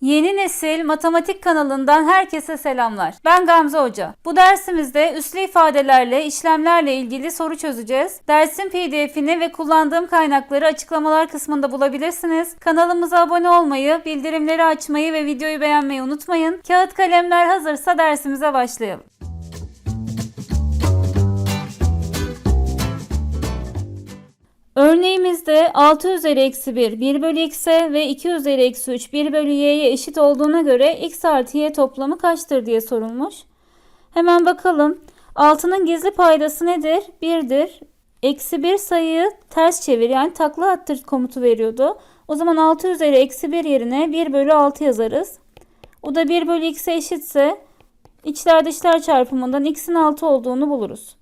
Yeni Nesil Matematik kanalından herkese selamlar. Ben Gamze Hoca. Bu dersimizde üslü ifadelerle, işlemlerle ilgili soru çözeceğiz. Dersin PDF'ini ve kullandığım kaynakları açıklamalar kısmında bulabilirsiniz. Kanalımıza abone olmayı, bildirimleri açmayı ve videoyu beğenmeyi unutmayın. Kağıt kalemler hazırsa dersimize başlayalım. Örneğimizde 6 üzeri eksi 1 1 bölü x'e ve 2 üzeri eksi 3 1 bölü y'ye eşit olduğuna göre x artı y toplamı kaçtır diye sorulmuş. Hemen bakalım. 6'nın gizli paydası nedir? 1'dir. Eksi 1 sayıyı ters çevir yani takla attır komutu veriyordu. O zaman 6 üzeri eksi 1 yerine 1 bölü 6 yazarız. O da 1 bölü x'e eşitse içler dışlar çarpımından x'in 6 olduğunu buluruz.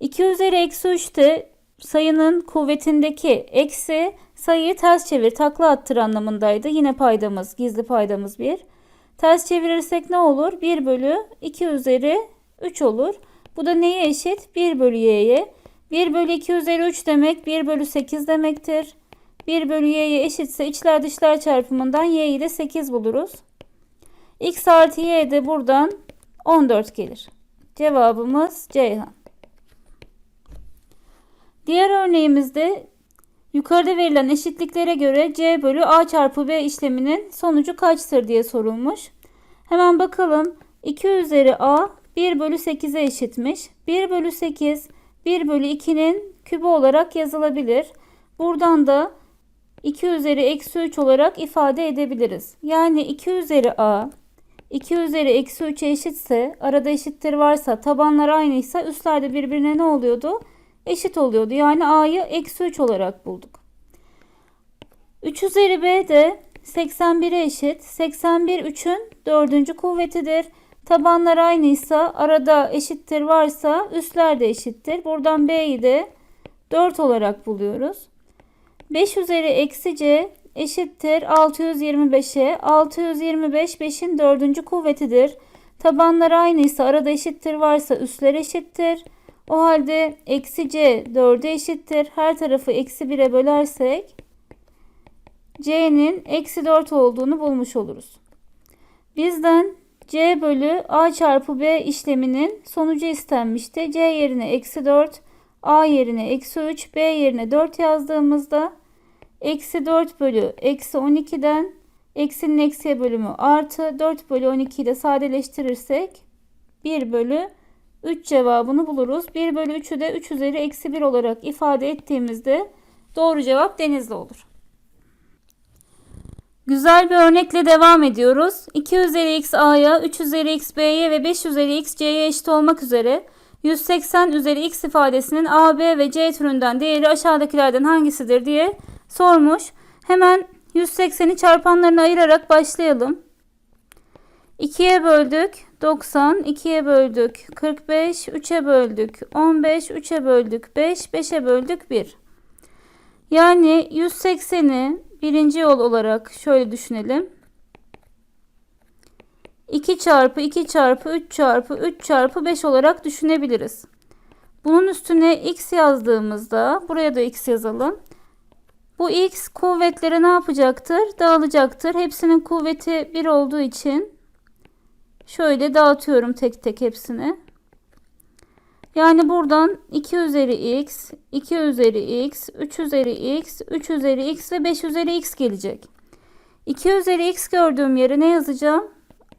2 üzeri eksi 3 de sayının kuvvetindeki eksi sayıyı ters çevir takla attır anlamındaydı. Yine paydamız gizli paydamız 1. Ters çevirirsek ne olur? 1 bölü 2 üzeri 3 olur. Bu da neye eşit? 1 bölü y'ye. 1 bölü 2 üzeri 3 demek 1 bölü 8 demektir. 1 bölü y'ye eşitse içler dışlar çarpımından y'yi de 8 buluruz. x artı y de buradan 14 gelir. Cevabımız Ceyhan. Diğer örneğimizde yukarıda verilen eşitliklere göre c bölü a çarpı b işleminin sonucu kaçtır diye sorulmuş. Hemen bakalım. 2 üzeri a 1 bölü 8'e eşitmiş. 1 bölü 8 1 bölü 2'nin kübü olarak yazılabilir. Buradan da 2 üzeri eksi 3 olarak ifade edebiliriz. Yani 2 üzeri a 2 üzeri eksi 3'e eşitse arada eşittir varsa tabanlar aynıysa üstlerde birbirine ne oluyordu? Eşit oluyordu. Yani a'yı eksi 3 olarak bulduk. 3 üzeri b de 81'e eşit. 81 3'ün dördüncü kuvvetidir. Tabanlar aynıysa arada eşittir varsa üstler de eşittir. Buradan b'yi de 4 olarak buluyoruz. 5 üzeri eksi c eşittir 625'e. 625 5'in dördüncü kuvvetidir. Tabanlar aynıysa arada eşittir varsa üstler eşittir. O halde eksi c 4'e eşittir. Her tarafı eksi 1'e bölersek c'nin eksi 4 olduğunu bulmuş oluruz. Bizden c bölü a çarpı b işleminin sonucu istenmişti. c yerine eksi 4, a yerine eksi 3, b yerine 4 yazdığımızda eksi 4 bölü eksi 12'den eksinin eksiye bölümü artı 4 bölü 12'yi de sadeleştirirsek 1 bölü 3 cevabını buluruz. 1 bölü 3'ü de 3 üzeri eksi 1 olarak ifade ettiğimizde doğru cevap denizli olur. Güzel bir örnekle devam ediyoruz. 2 üzeri x a'ya, 3 üzeri x b'ye ve 5 üzeri x c'ye eşit olmak üzere 180 üzeri x ifadesinin a, b ve c türünden değeri aşağıdakilerden hangisidir diye sormuş. Hemen 180'i çarpanlarına ayırarak başlayalım. 2'ye böldük 90, 2'ye böldük 45, 3'e böldük 15, 3'e böldük 5, 5'e böldük 1. Yani 180'i birinci yol olarak şöyle düşünelim. 2 çarpı 2 çarpı 3 çarpı 3 çarpı 5 olarak düşünebiliriz. Bunun üstüne x yazdığımızda buraya da x yazalım. Bu x kuvvetleri ne yapacaktır? Dağılacaktır. Hepsinin kuvveti 1 olduğu için Şöyle dağıtıyorum tek tek hepsini. Yani buradan 2 üzeri x, 2 üzeri x, 3 üzeri x, 3 üzeri x ve 5 üzeri x gelecek. 2 üzeri x gördüğüm yere ne yazacağım?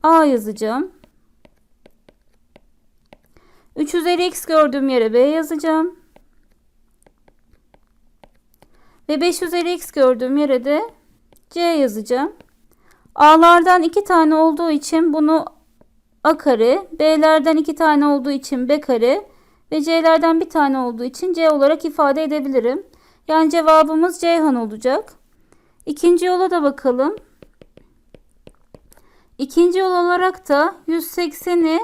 A yazacağım. 3 üzeri x gördüğüm yere B yazacağım. Ve 5 üzeri x gördüğüm yere de C yazacağım. A'lardan 2 tane olduğu için bunu A kare, B'lerden iki tane olduğu için B kare ve C'lerden bir tane olduğu için C olarak ifade edebilirim. Yani cevabımız Ceyhan olacak. İkinci yola da bakalım. İkinci yol olarak da 180'i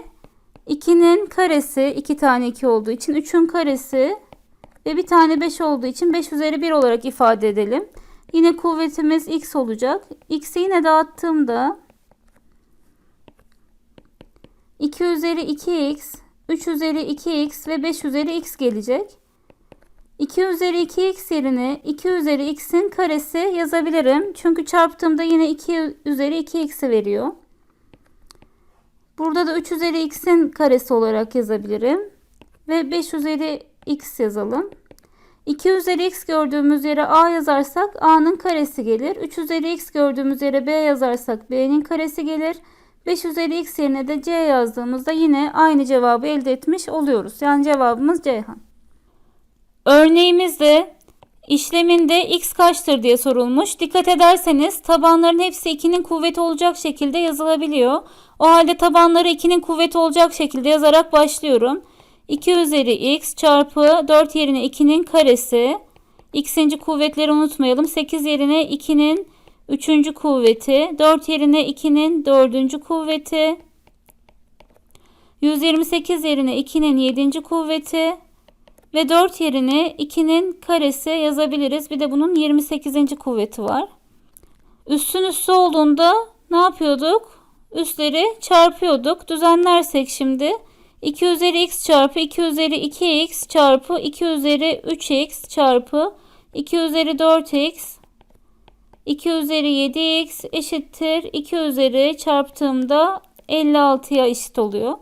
2'nin karesi 2 tane 2 olduğu için 3'ün karesi ve bir tane 5 olduğu için 5 üzeri 1 olarak ifade edelim. Yine kuvvetimiz x olacak. X'i yine dağıttığımda 2 üzeri 2x, 3 üzeri 2x ve 5 üzeri x gelecek. 2 üzeri 2x yerine 2 üzeri x'in karesi yazabilirim. Çünkü çarptığımda yine 2 üzeri 2x'i veriyor. Burada da 3 üzeri x'in karesi olarak yazabilirim. Ve 5 üzeri x yazalım. 2 üzeri x gördüğümüz yere a yazarsak a'nın karesi gelir. 3 üzeri x gördüğümüz yere b yazarsak b'nin karesi gelir. 5 üzeri x yerine de c yazdığımızda yine aynı cevabı elde etmiş oluyoruz. Yani cevabımız Ceyhan. Örneğimizde işleminde x kaçtır diye sorulmuş. Dikkat ederseniz tabanların hepsi 2'nin kuvveti olacak şekilde yazılabiliyor. O halde tabanları 2'nin kuvveti olacak şekilde yazarak başlıyorum. 2 üzeri x çarpı 4 yerine 2'nin karesi. x'inci kuvvetleri unutmayalım. 8 yerine 2'nin 3. kuvveti. 4 yerine 2'nin 4. kuvveti. 128 yerine 2'nin 7. kuvveti. Ve 4 yerine 2'nin karesi yazabiliriz. Bir de bunun 28. kuvveti var. Üstün üstü olduğunda ne yapıyorduk? Üstleri çarpıyorduk. Düzenlersek şimdi 2 üzeri x çarpı 2 üzeri 2x çarpı 2 üzeri 3x çarpı 2 üzeri 4x 2 üzeri 7x eşittir 2 üzeri çarptığımda 56'ya eşit oluyor.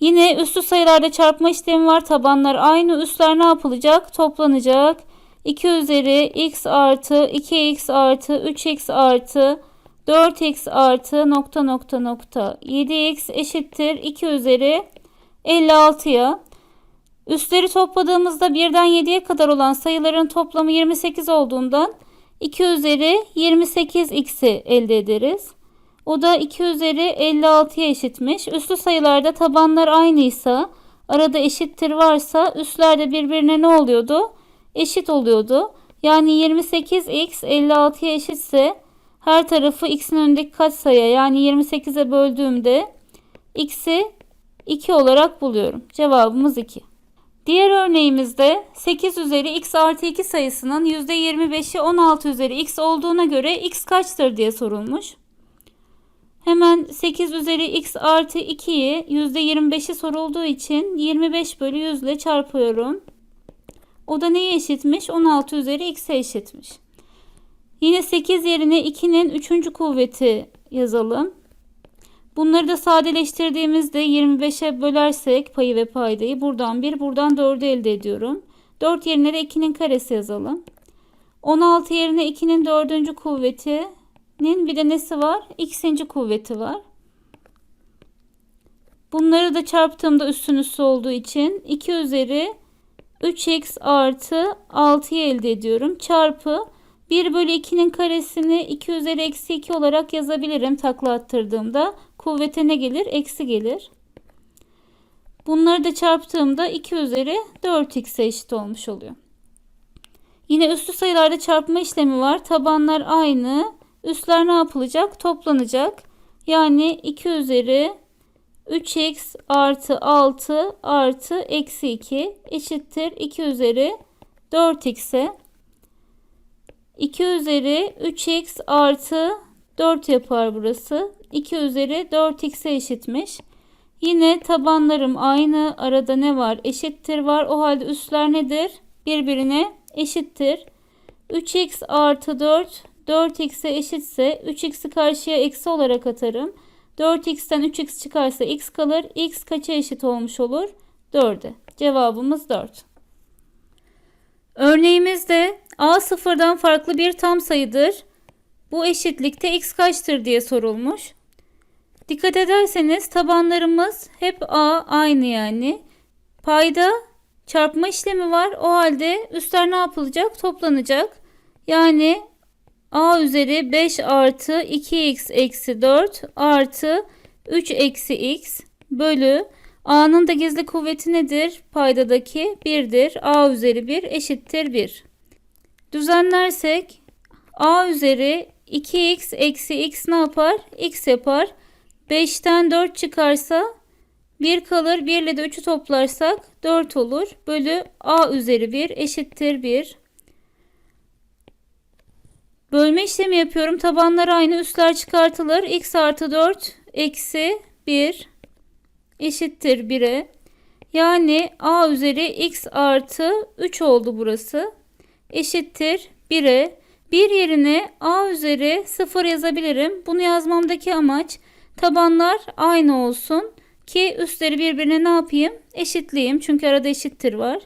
Yine üstü sayılarda çarpma işlemi var. Tabanlar aynı. Üstler ne yapılacak? Toplanacak. 2 üzeri x artı 2x artı 3x artı 4x artı nokta nokta nokta 7x eşittir 2 üzeri 56'ya. Üstleri topladığımızda 1'den 7'ye kadar olan sayıların toplamı 28 olduğundan 2 üzeri 28x'i elde ederiz. O da 2 üzeri 56'ya eşitmiş. Üslü sayılarda tabanlar aynıysa, arada eşittir varsa üstlerde birbirine ne oluyordu? Eşit oluyordu. Yani 28x 56'ya eşitse her tarafı x'in önündeki katsayı yani 28'e böldüğümde x'i 2 olarak buluyorum. Cevabımız 2. Diğer örneğimizde 8 üzeri x artı 2 sayısının %25'i 16 üzeri x olduğuna göre x kaçtır diye sorulmuş. Hemen 8 üzeri x artı 2'yi %25'i sorulduğu için 25 bölü 100 ile çarpıyorum. O da neye eşitmiş? 16 üzeri x'e eşitmiş. Yine 8 yerine 2'nin 3. kuvveti yazalım. Bunları da sadeleştirdiğimizde 25'e bölersek payı ve paydayı buradan 1 buradan 4'ü elde ediyorum. 4 yerine de 2'nin karesi yazalım. 16 yerine 2'nin 4. kuvvetinin bir de nesi var? X'inci kuvveti var. Bunları da çarptığımda üstün üstü olduğu için 2 üzeri 3x artı 6'yı elde ediyorum. Çarpı 1 bölü 2'nin karesini 2 üzeri eksi 2 olarak yazabilirim takla attırdığımda. Kuvvete ne gelir? Eksi gelir. Bunları da çarptığımda 2 üzeri 4x'e eşit olmuş oluyor. Yine üslü sayılarda çarpma işlemi var. Tabanlar aynı. Üstler ne yapılacak? Toplanacak. Yani 2 üzeri 3x artı 6 artı eksi 2 eşittir 2 üzeri 4x'e. 2 üzeri 3x artı 4 yapar burası. 2 üzeri 4x'e eşitmiş. Yine tabanlarım aynı. Arada ne var? Eşittir var. O halde üstler nedir? Birbirine eşittir. 3x artı 4 4x'e eşitse 3x'i karşıya eksi olarak atarım. 4x'ten 3x çıkarsa x kalır. x kaça eşit olmuş olur? 4'e. Cevabımız 4. Örneğimizde a sıfırdan farklı bir tam sayıdır. Bu eşitlikte x kaçtır diye sorulmuş. Dikkat ederseniz tabanlarımız hep a aynı yani. Payda çarpma işlemi var. O halde üstler ne yapılacak? Toplanacak. Yani a üzeri 5 artı 2x eksi 4 artı 3 eksi x bölü a'nın da gizli kuvveti nedir? Paydadaki 1'dir. a üzeri 1 eşittir 1. Düzenlersek a üzeri 2x eksi x ne yapar? x yapar. 5'ten 4 çıkarsa 1 kalır. 1 ile de 3'ü toplarsak 4 olur. Bölü a üzeri 1 eşittir 1. Bölme işlemi yapıyorum. Tabanlar aynı. Üstler çıkartılır. x artı 4 eksi 1 eşittir 1'e. Yani a üzeri x artı 3 oldu burası. Eşittir 1'e. Bir yerine a üzeri 0 yazabilirim. Bunu yazmamdaki amaç tabanlar aynı olsun ki üstleri birbirine ne yapayım? Eşitleyeyim. Çünkü arada eşittir var.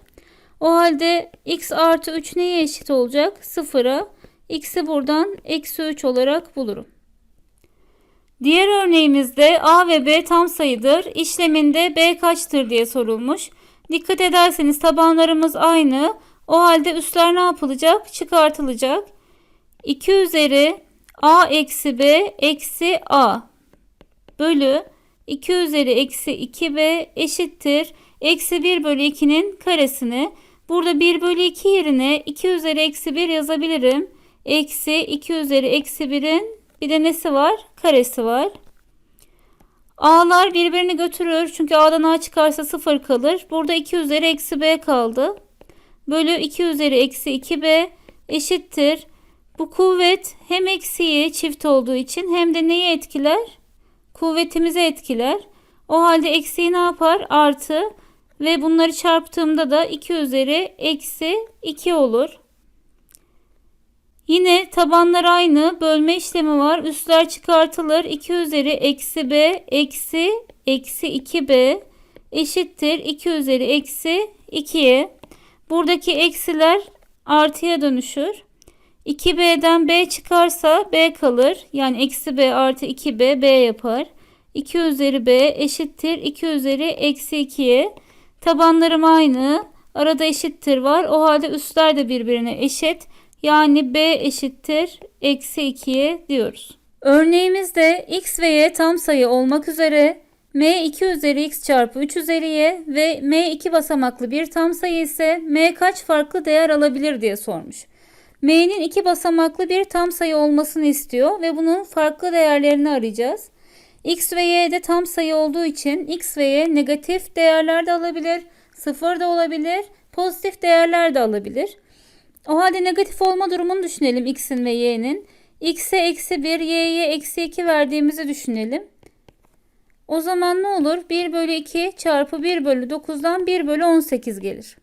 O halde x artı 3 neye eşit olacak? 0'a. X'i buradan eksi 3 olarak bulurum. Diğer örneğimizde a ve b tam sayıdır. İşleminde b kaçtır diye sorulmuş. Dikkat ederseniz tabanlarımız aynı. O halde üstler ne yapılacak? Çıkartılacak. 2 üzeri a eksi b eksi a bölü 2 üzeri eksi 2b eşittir. Eksi 1 bölü 2'nin karesini. Burada 1 bölü 2 yerine 2 üzeri eksi 1 yazabilirim. Eksi 2 üzeri eksi 1'in bir de nesi var? Karesi var. A'lar birbirini götürür. Çünkü A'dan A çıkarsa 0 kalır. Burada 2 üzeri eksi B kaldı. Bölü 2 üzeri eksi 2B eşittir. Bu kuvvet hem eksiği çift olduğu için hem de neyi etkiler? Kuvvetimizi etkiler. O halde eksiği ne yapar? Artı ve bunları çarptığımda da 2 üzeri eksi 2 olur. Yine tabanlar aynı. Bölme işlemi var. Üstler çıkartılır. 2 üzeri eksi b eksi eksi 2b eşittir. 2 üzeri eksi 2'ye. Buradaki eksiler artıya dönüşür. 2b'den b çıkarsa b kalır. Yani eksi b artı 2b b yapar. 2 üzeri b eşittir. 2 üzeri eksi 2'ye. Tabanlarım aynı. Arada eşittir var. O halde üstler de birbirine eşit. Yani b eşittir eksi 2'ye diyoruz. Örneğimizde x ve y tam sayı olmak üzere m 2 üzeri x çarpı 3 üzeri y ve m 2 basamaklı bir tam sayı ise m kaç farklı değer alabilir diye sormuş. M'nin 2 basamaklı bir tam sayı olmasını istiyor ve bunun farklı değerlerini arayacağız. x ve y de tam sayı olduğu için x ve y negatif değerler de alabilir, sıfır da olabilir, pozitif değerler de alabilir. O halde negatif olma durumunu düşünelim x'in ve y'nin. x'e eksi 1, y'ye eksi 2 verdiğimizi düşünelim. O zaman ne olur? 1 bölü 2 çarpı 1 bölü 9'dan 1 bölü 18 gelir.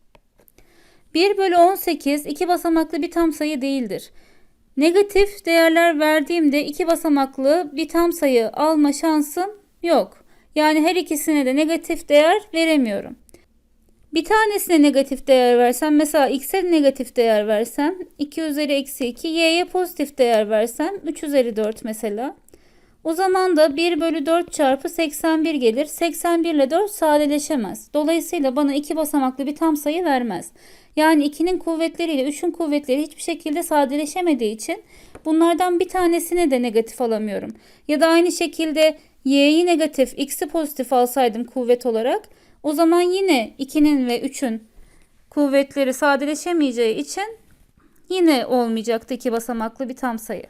1 bölü 18 iki basamaklı bir tam sayı değildir. Negatif değerler verdiğimde iki basamaklı bir tam sayı alma şansım yok. Yani her ikisine de negatif değer veremiyorum. Bir tanesine negatif değer versem mesela x'e negatif değer versem 2 üzeri eksi 2 y'ye pozitif değer versem 3 üzeri 4 mesela. O zaman da 1 bölü 4 çarpı 81 gelir. 81 ile 4 sadeleşemez. Dolayısıyla bana iki basamaklı bir tam sayı vermez. Yani 2'nin kuvvetleriyle 3'ün kuvvetleri hiçbir şekilde sadeleşemediği için bunlardan bir tanesine de negatif alamıyorum. Ya da aynı şekilde y'yi negatif, x'i pozitif alsaydım kuvvet olarak o zaman yine 2'nin ve 3'ün kuvvetleri sadeleşemeyeceği için yine olmayacaktı iki basamaklı bir tam sayı.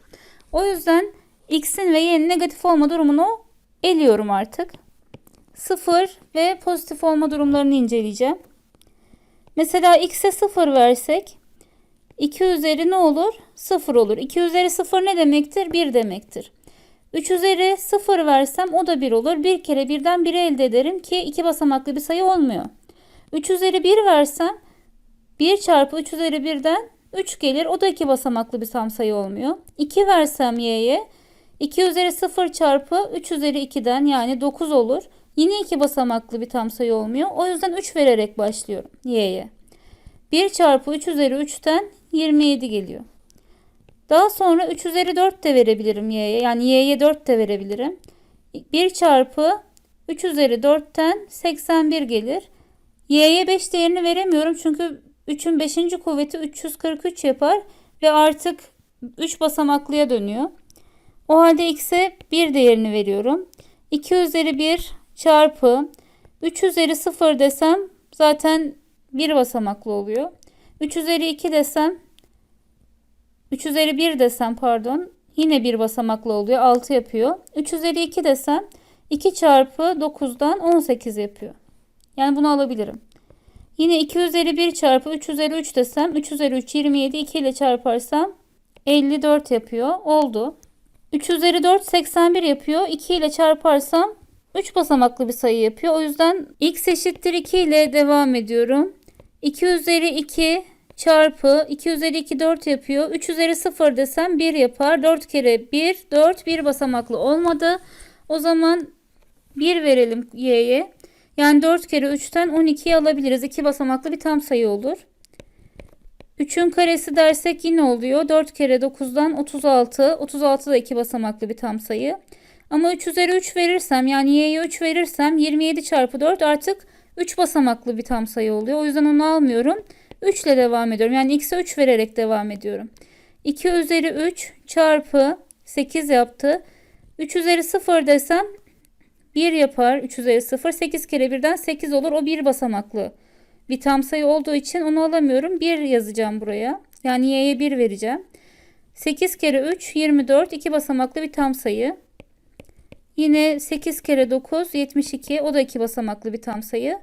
O yüzden x'in ve y'nin negatif olma durumunu eliyorum artık. 0 ve pozitif olma durumlarını inceleyeceğim. Mesela x'e 0 versek 2 üzeri ne olur? 0 olur. 2 üzeri 0 ne demektir? 1 demektir. 3 üzeri 0 versem o da 1 olur. Bir kere birden 1 elde ederim ki 2 basamaklı bir sayı olmuyor. 3 üzeri 1 versem 1 çarpı 3 üzeri 1'den 3 gelir. O da 2 basamaklı bir tam sayı olmuyor. 2 versem y'ye 2 üzeri 0 çarpı 3 üzeri 2'den yani 9 olur. Yine 2 basamaklı bir tam sayı olmuyor. O yüzden 3 vererek başlıyorum y'ye. 1 çarpı 3 üzeri 3'ten 27 geliyor. Daha sonra 3 üzeri 4 de verebilirim y'ye. Yani y'ye 4 de verebilirim. 1 çarpı 3 üzeri 4'ten 81 gelir. y'ye 5 değerini veremiyorum. Çünkü 3'ün 5. kuvveti 343 yapar. Ve artık 3 basamaklıya dönüyor. O halde x'e 1 değerini veriyorum. 2 üzeri 1 çarpı 3 üzeri 0 desem zaten 1 basamaklı oluyor. 3 üzeri 2 desem 3 üzeri 1 desem pardon yine bir basamaklı oluyor 6 yapıyor. 3 üzeri 2 desem 2 çarpı 9'dan 18 yapıyor. Yani bunu alabilirim. Yine 2 üzeri 1 çarpı 3 üzeri 3 desem 3 üzeri 3 27 2 ile çarparsam 54 yapıyor. Oldu. 3 üzeri 4 81 yapıyor. 2 ile çarparsam 3 basamaklı bir sayı yapıyor. O yüzden x eşittir 2 ile devam ediyorum. 2 üzeri 2 çarpı 2 üzeri 2 4 yapıyor. 3 üzeri 0 desem 1 yapar. 4 kere 1 4 bir basamaklı olmadı. O zaman 1 verelim y'ye. Yani 4 kere 3'ten 12'yi alabiliriz. 2 basamaklı bir tam sayı olur. 3'ün karesi dersek yine oluyor. 4 kere 9'dan 36. 36 da 2 basamaklı bir tam sayı. Ama 3 üzeri 3 verirsem yani y'ye 3 verirsem 27 çarpı 4 artık 3 basamaklı bir tam sayı oluyor. O yüzden onu almıyorum. 3 ile devam ediyorum. Yani x'e 3 vererek devam ediyorum. 2 üzeri 3 çarpı 8 yaptı. 3 üzeri 0 desem 1 yapar. 3 üzeri 0. 8 kere 1'den 8 olur. O 1 basamaklı bir tam sayı olduğu için onu alamıyorum. 1 yazacağım buraya. Yani y'ye 1 vereceğim. 8 kere 3 24. 2 basamaklı bir tam sayı. Yine 8 kere 9 72. O da 2 basamaklı bir tam sayı.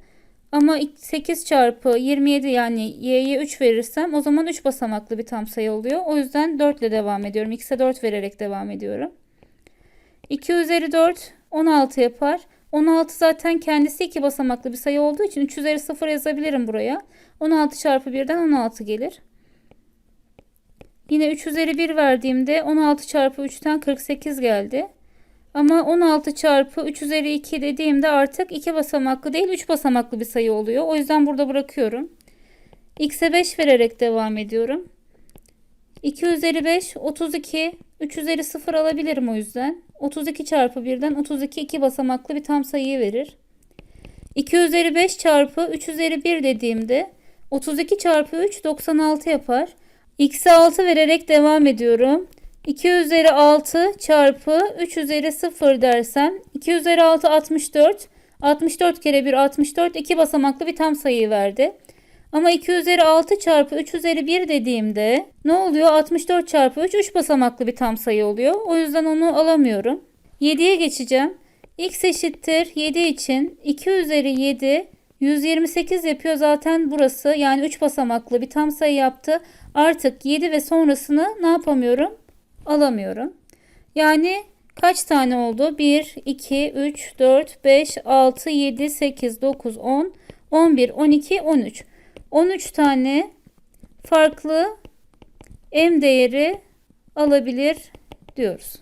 Ama 8 çarpı 27 yani y'ye 3 verirsem o zaman 3 basamaklı bir tam sayı oluyor. O yüzden 4 ile devam ediyorum. X'e 4 vererek devam ediyorum. 2 üzeri 4 16 yapar. 16 zaten kendisi 2 basamaklı bir sayı olduğu için 3 üzeri 0 yazabilirim buraya. 16 çarpı 1'den 16 gelir. Yine 3 üzeri 1 verdiğimde 16 çarpı 3'ten 48 geldi. Ama 16 çarpı 3 üzeri 2 dediğimde artık 2 basamaklı değil 3 basamaklı bir sayı oluyor. O yüzden burada bırakıyorum. X'e 5 vererek devam ediyorum. 2 üzeri 5 32. 3 üzeri 0 alabilirim o yüzden. 32 çarpı 1'den 32 2 basamaklı bir tam sayıyı verir. 2 üzeri 5 çarpı 3 üzeri 1 dediğimde 32 çarpı 3 96 yapar. X'e 6 vererek devam ediyorum. 2 üzeri 6 çarpı 3 üzeri 0 dersem 2 üzeri 6 64. 64 kere 1 64 2 basamaklı bir tam sayı verdi. Ama 2 üzeri 6 çarpı 3 üzeri 1 dediğimde ne oluyor? 64 çarpı 3 3 basamaklı bir tam sayı oluyor. O yüzden onu alamıyorum. 7'ye geçeceğim. X eşittir 7 için 2 üzeri 7 128 yapıyor zaten burası. Yani 3 basamaklı bir tam sayı yaptı. Artık 7 ve sonrasını ne yapamıyorum? Alamıyorum. Yani kaç tane oldu? 1, 2, 3, 4, 5, 6, 7, 8, 9, 10, 11, 12, 13. 13 tane farklı m değeri alabilir diyoruz.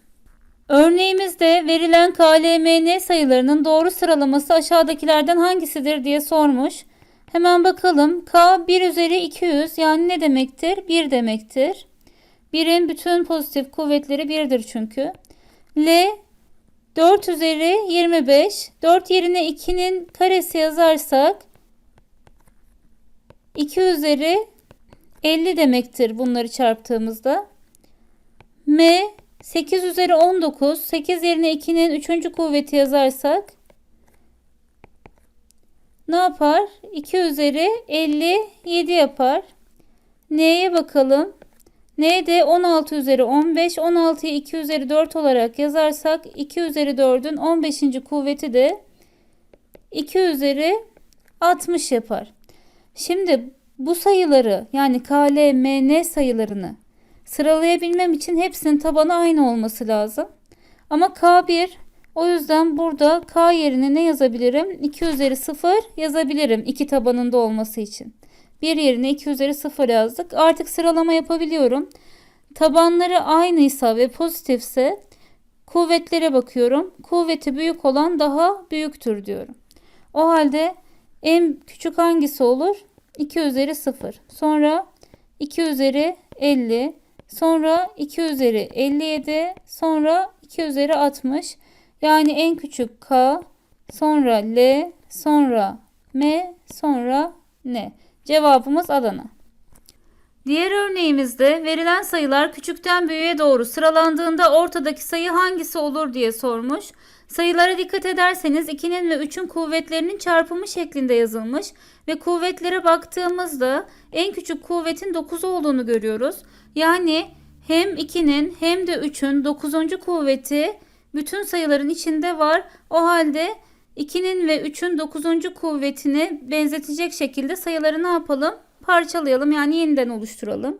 Örneğimizde verilen KLMN sayılarının doğru sıralaması aşağıdakilerden hangisidir diye sormuş. Hemen bakalım. K 1 üzeri 200 yani ne demektir? 1 demektir. 1'in bütün pozitif kuvvetleri 1'dir çünkü. L 4 üzeri 25. 4 yerine 2'nin karesi yazarsak 2 üzeri 50 demektir bunları çarptığımızda. M 8 üzeri 19. 8 yerine 2'nin 3. kuvveti yazarsak ne yapar? 2 üzeri 57 yapar. N'ye bakalım. N'de 16 üzeri 15. 16'yı 2 üzeri 4 olarak yazarsak 2 üzeri 4'ün 15. kuvveti de 2 üzeri 60 yapar. Şimdi bu sayıları yani K, L, sayılarını sıralayabilmem için hepsinin tabanı aynı olması lazım. Ama K1 o yüzden burada K yerine ne yazabilirim? 2 üzeri 0 yazabilirim. 2 tabanında olması için. 1 yerine 2 üzeri 0 yazdık. Artık sıralama yapabiliyorum. Tabanları aynıysa ve pozitifse kuvvetlere bakıyorum. Kuvveti büyük olan daha büyüktür diyorum. O halde en küçük hangisi olur? 2 üzeri 0. Sonra 2 üzeri 50. Sonra 2 üzeri 57. Sonra 2 üzeri 60. Yani en küçük K. Sonra L. Sonra M. Sonra N. Cevabımız Adana. Diğer örneğimizde verilen sayılar küçükten büyüğe doğru sıralandığında ortadaki sayı hangisi olur diye sormuş. Sayılara dikkat ederseniz 2'nin ve 3'ün kuvvetlerinin çarpımı şeklinde yazılmış ve kuvvetlere baktığımızda en küçük kuvvetin 9 olduğunu görüyoruz. Yani hem 2'nin hem de 3'ün 9. kuvveti bütün sayıların içinde var. O halde 2'nin ve 3'ün 9. kuvvetini benzetecek şekilde sayıları ne yapalım? Parçalayalım yani yeniden oluşturalım.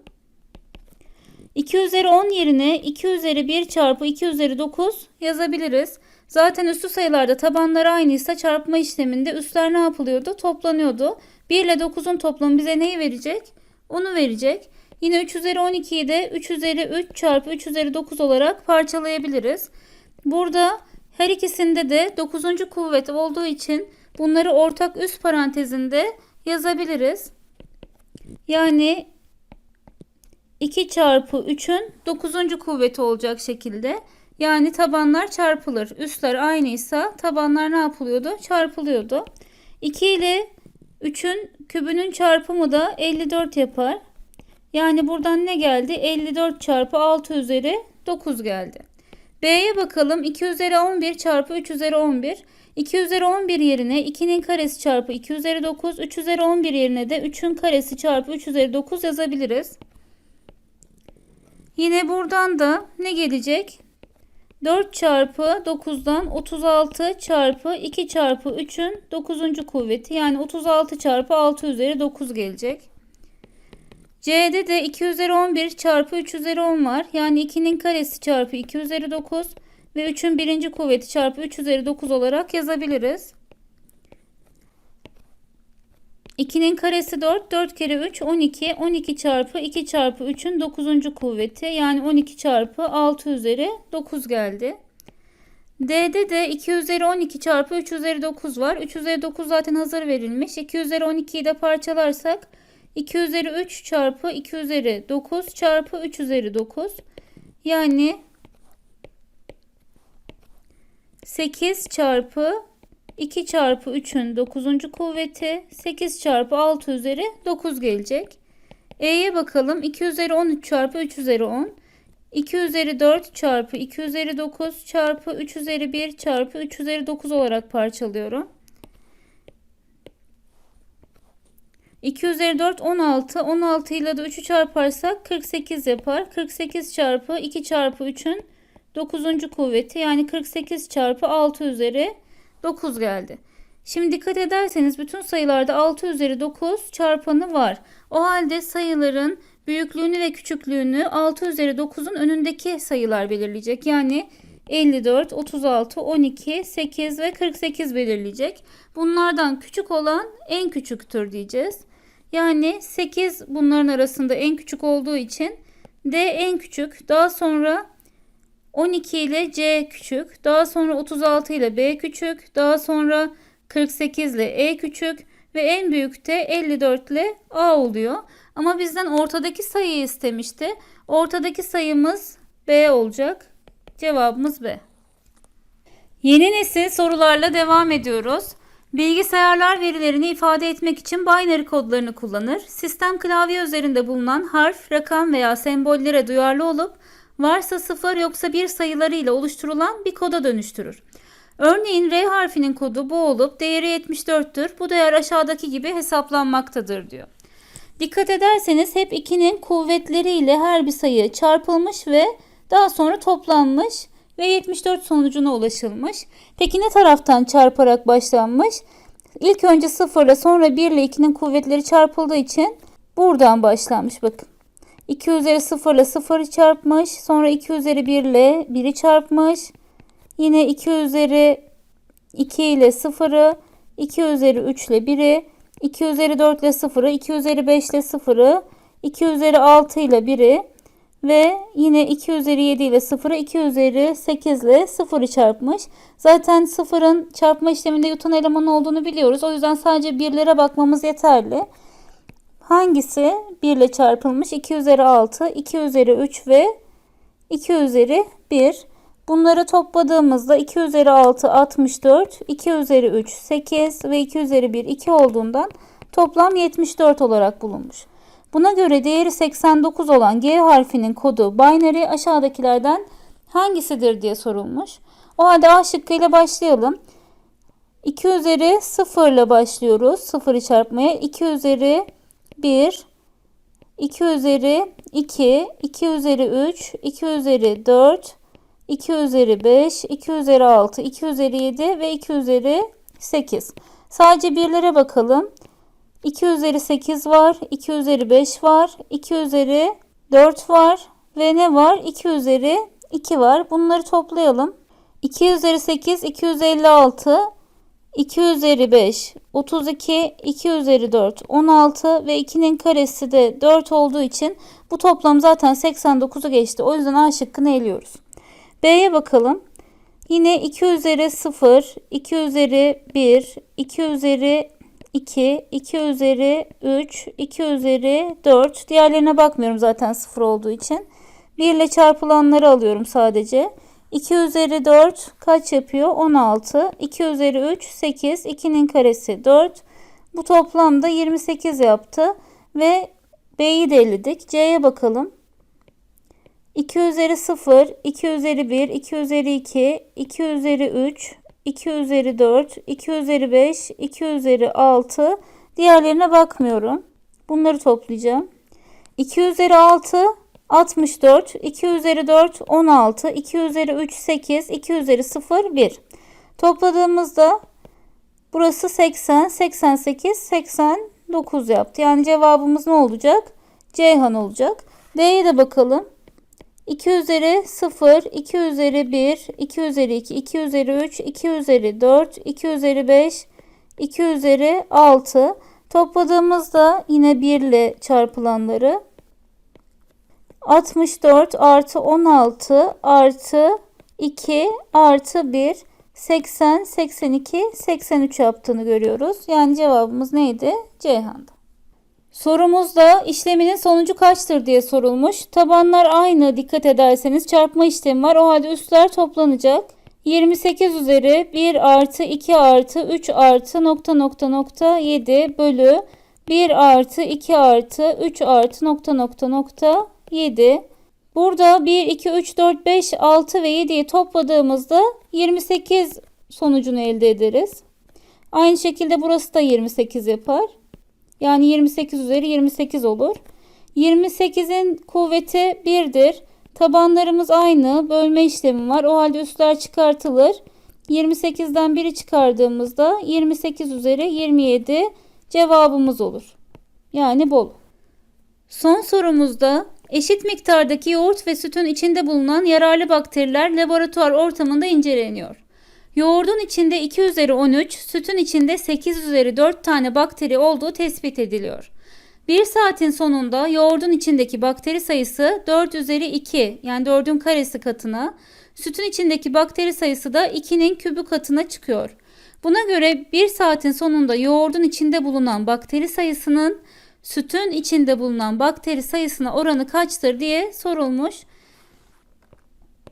2 üzeri 10 yerine 2 üzeri 1 çarpı 2 üzeri 9 yazabiliriz. Zaten üstü sayılarda tabanları aynıysa çarpma işleminde üstler ne yapılıyordu? Toplanıyordu. 1 ile 9'un toplamı bize neyi verecek? Onu verecek. Yine 3 üzeri 12'yi de 3 üzeri 3 çarpı 3 üzeri 9 olarak parçalayabiliriz. Burada her ikisinde de 9. kuvvet olduğu için bunları ortak üst parantezinde yazabiliriz. Yani 2 çarpı 3'ün 9. kuvveti olacak şekilde. Yani tabanlar çarpılır. Üstler aynıysa tabanlar ne yapılıyordu? Çarpılıyordu. 2 ile 3'ün kübünün çarpımı da 54 yapar. Yani buradan ne geldi? 54 çarpı 6 üzeri 9 geldi. B'ye bakalım. 2 üzeri 11 çarpı 3 üzeri 11. 2 üzeri 11 yerine 2'nin karesi çarpı 2 üzeri 9. 3 üzeri 11 yerine de 3'ün karesi çarpı 3 üzeri 9 yazabiliriz. Yine buradan da ne gelecek? 4 çarpı 9'dan 36 çarpı 2 çarpı 3'ün 9. kuvveti yani 36 çarpı 6 üzeri 9 gelecek. C'de de 2 üzeri 11 çarpı 3 üzeri 10 var. Yani 2'nin karesi çarpı 2 üzeri 9 ve 3'ün birinci kuvveti çarpı 3 üzeri 9 olarak yazabiliriz. 2'nin karesi 4, 4 kere 3 12, 12 çarpı 2 çarpı 3'ün 9. kuvveti yani 12 çarpı 6 üzeri 9 geldi. D'de de 2 üzeri 12 çarpı 3 üzeri 9 var. 3 üzeri 9 zaten hazır verilmiş. 2 üzeri 12'yi de parçalarsak 2 üzeri 3 çarpı 2 üzeri 9 çarpı 3 üzeri 9 yani 8 çarpı 2 çarpı 3'ün 9. kuvveti 8 çarpı 6 üzeri 9 gelecek. E'ye bakalım. 2 üzeri 13 çarpı 3 üzeri 10. 2 üzeri 4 çarpı 2 üzeri 9 çarpı 3 üzeri 1 çarpı 3 üzeri 9 olarak parçalıyorum. 2 üzeri 4 16. 16 ile de 3'ü çarparsak 48 yapar. 48 çarpı 2 çarpı 3'ün 9. kuvveti yani 48 çarpı 6 üzeri 9 geldi. Şimdi dikkat ederseniz bütün sayılarda 6 üzeri 9 çarpanı var. O halde sayıların büyüklüğünü ve küçüklüğünü 6 üzeri 9'un önündeki sayılar belirleyecek. Yani 54, 36, 12, 8 ve 48 belirleyecek. Bunlardan küçük olan en küçüktür diyeceğiz. Yani 8 bunların arasında en küçük olduğu için D en küçük. Daha sonra 12 ile C küçük. Daha sonra 36 ile B küçük. Daha sonra 48 ile E küçük. Ve en büyük de 54 ile A oluyor. Ama bizden ortadaki sayıyı istemişti. Ortadaki sayımız B olacak. Cevabımız B. Yeni nesil sorularla devam ediyoruz. Bilgisayarlar verilerini ifade etmek için binary kodlarını kullanır. Sistem klavye üzerinde bulunan harf, rakam veya sembollere duyarlı olup varsa 0 yoksa 1 sayılarıyla oluşturulan bir koda dönüştürür. Örneğin R harfinin kodu bu olup değeri 74'tür. Bu değer aşağıdaki gibi hesaplanmaktadır diyor. Dikkat ederseniz hep 2'nin kuvvetleriyle her bir sayı çarpılmış ve daha sonra toplanmış ve 74 sonucuna ulaşılmış. Peki ne taraftan çarparak başlanmış? İlk önce 0 ile sonra 1 ile 2'nin kuvvetleri çarpıldığı için buradan başlanmış bakın. 2 üzeri 0 ile 0'ı çarpmış. Sonra 2 üzeri 1 ile 1'i çarpmış. Yine 2 üzeri 2 ile 0'ı, 2 üzeri 3 ile 1'i, 2 üzeri 4 ile 0'ı, 2 üzeri 5 ile 0'ı, 2 üzeri 6 ile 1'i ve yine 2 üzeri 7 ile 0'ı, 2 üzeri 8 ile 0'ı çarpmış. Zaten 0'ın çarpma işleminde yutan eleman olduğunu biliyoruz. O yüzden sadece birlere bakmamız yeterli. Hangisi 1 ile çarpılmış? 2 üzeri 6, 2 üzeri 3 ve 2 üzeri 1. Bunları topladığımızda 2 üzeri 6 64, 2 üzeri 3 8 ve 2 üzeri 1 2 olduğundan toplam 74 olarak bulunmuş. Buna göre değeri 89 olan G harfinin kodu binary aşağıdakilerden hangisidir diye sorulmuş. O halde A şıkkıyla başlayalım. 2 üzeri 0 ile başlıyoruz. 0'ı çarpmaya. 2 üzeri 1, 2 üzeri 2, 2 üzeri 3, 2 üzeri 4, 2 üzeri 5, 2 üzeri 6, 2 üzeri 7 ve 2 üzeri 8. Sadece birlere bakalım. 2 üzeri 8 var, 2 üzeri 5 var, 2 üzeri 4 var ve ne var? 2 üzeri 2 var. Bunları toplayalım. 2 üzeri 8, 256, 2 üzeri 5, 32, 2 üzeri 4, 16 ve 2'nin karesi de 4 olduğu için bu toplam zaten 89'u geçti. O yüzden A şıkkını eliyoruz. B'ye bakalım. Yine 2 üzeri 0, 2 üzeri 1, 2 üzeri 2, 2 üzeri 3, 2 üzeri 4. Diğerlerine bakmıyorum zaten 0 olduğu için. 1 ile çarpılanları alıyorum sadece. 2 üzeri 4 kaç yapıyor? 16. 2 üzeri 3 8. 2'nin karesi 4. Bu toplamda 28 yaptı. Ve B'yi de. C'ye bakalım. 2 üzeri 0, 2 üzeri 1, 2 üzeri 2, 2 üzeri 3, 2 üzeri 4, 2 üzeri 5, 2 üzeri 6. Diğerlerine bakmıyorum. Bunları toplayacağım. 2 üzeri 6, 64, 2 üzeri 4, 16, 2 üzeri 3, 8, 2 üzeri 0, 1. Topladığımızda burası 80, 88, 89 yaptı. Yani cevabımız ne olacak? Ceyhan olacak. D'ye de bakalım. 2 üzeri 0, 2 üzeri 1, 2 üzeri 2, 2 üzeri 3, 2 üzeri 4, 2 üzeri 5, 2 üzeri 6. Topladığımızda yine 1 ile çarpılanları 64 artı 16 artı 2 artı 1 80, 82, 83 yaptığını görüyoruz. Yani cevabımız neydi? Ceyhan'da. Sorumuzda işleminin sonucu kaçtır diye sorulmuş. Tabanlar aynı dikkat ederseniz çarpma işlemi var. O halde üstler toplanacak. 28 üzeri 1 artı 2 artı 3 artı nokta nokta nokta 7 bölü 1 artı 2 artı 3 artı nokta nokta nokta 7. Burada 1, 2, 3, 4, 5, 6 ve 7'yi topladığımızda 28 sonucunu elde ederiz. Aynı şekilde burası da 28 yapar. Yani 28 üzeri 28 olur. 28'in kuvveti 1'dir. Tabanlarımız aynı. Bölme işlemi var. O halde üstler çıkartılır. 28'den 1'i çıkardığımızda 28 üzeri 27 cevabımız olur. Yani bol. Son sorumuzda eşit miktardaki yoğurt ve sütün içinde bulunan yararlı bakteriler laboratuvar ortamında inceleniyor. Yoğurdun içinde 2 üzeri 13, sütün içinde 8 üzeri 4 tane bakteri olduğu tespit ediliyor. Bir saatin sonunda yoğurdun içindeki bakteri sayısı 4 üzeri 2 yani 4'ün karesi katına, sütün içindeki bakteri sayısı da 2'nin kübü katına çıkıyor. Buna göre bir saatin sonunda yoğurdun içinde bulunan bakteri sayısının sütün içinde bulunan bakteri sayısına oranı kaçtır diye sorulmuş.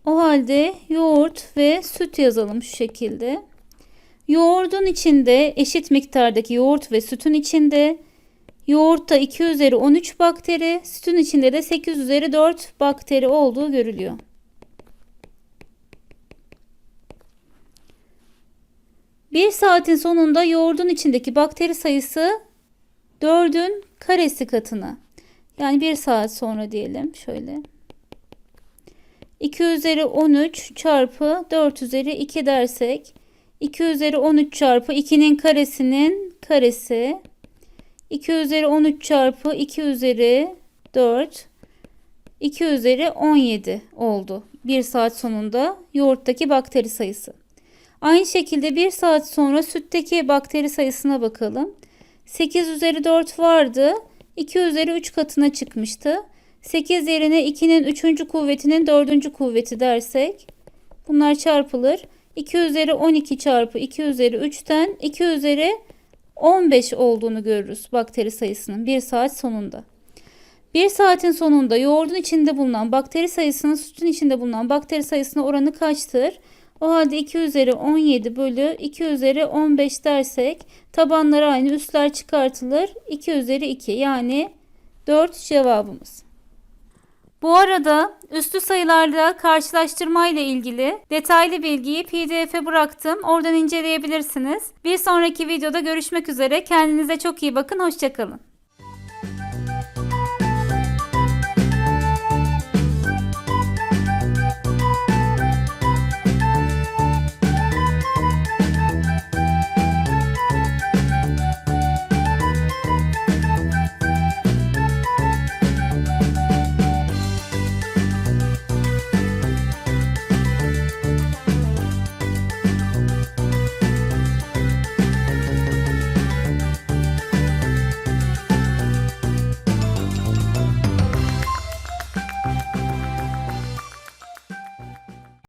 O halde yoğurt ve süt yazalım şu şekilde. Yoğurdun içinde eşit miktardaki yoğurt ve sütün içinde yoğurtta 2 üzeri 13 bakteri, sütün içinde de 8 üzeri 4 bakteri olduğu görülüyor. Bir saatin sonunda yoğurdun içindeki bakteri sayısı 4'ün karesi katına. Yani bir saat sonra diyelim şöyle. 2 üzeri 13 çarpı 4 üzeri 2 dersek 2 üzeri 13 çarpı 2'nin karesinin karesi 2 üzeri 13 çarpı 2 üzeri 4 2 üzeri 17 oldu. 1 saat sonunda yoğurttaki bakteri sayısı. Aynı şekilde 1 saat sonra sütteki bakteri sayısına bakalım. 8 üzeri 4 vardı. 2 üzeri 3 katına çıkmıştı. 8 yerine 2'nin 3. kuvvetinin 4. kuvveti dersek bunlar çarpılır. 2 üzeri 12 çarpı 2 üzeri 3'ten 2 üzeri 15 olduğunu görürüz bakteri sayısının 1 saat sonunda. 1 saatin sonunda yoğurdun içinde bulunan bakteri sayısının sütün içinde bulunan bakteri sayısına oranı kaçtır? O halde 2 üzeri 17 bölü 2 üzeri 15 dersek tabanlar aynı üstler çıkartılır. 2 üzeri 2 yani 4 cevabımız. Bu arada üstü sayılarda karşılaştırma ile ilgili detaylı bilgiyi pdf'e bıraktım. Oradan inceleyebilirsiniz. Bir sonraki videoda görüşmek üzere. Kendinize çok iyi bakın. Hoşçakalın.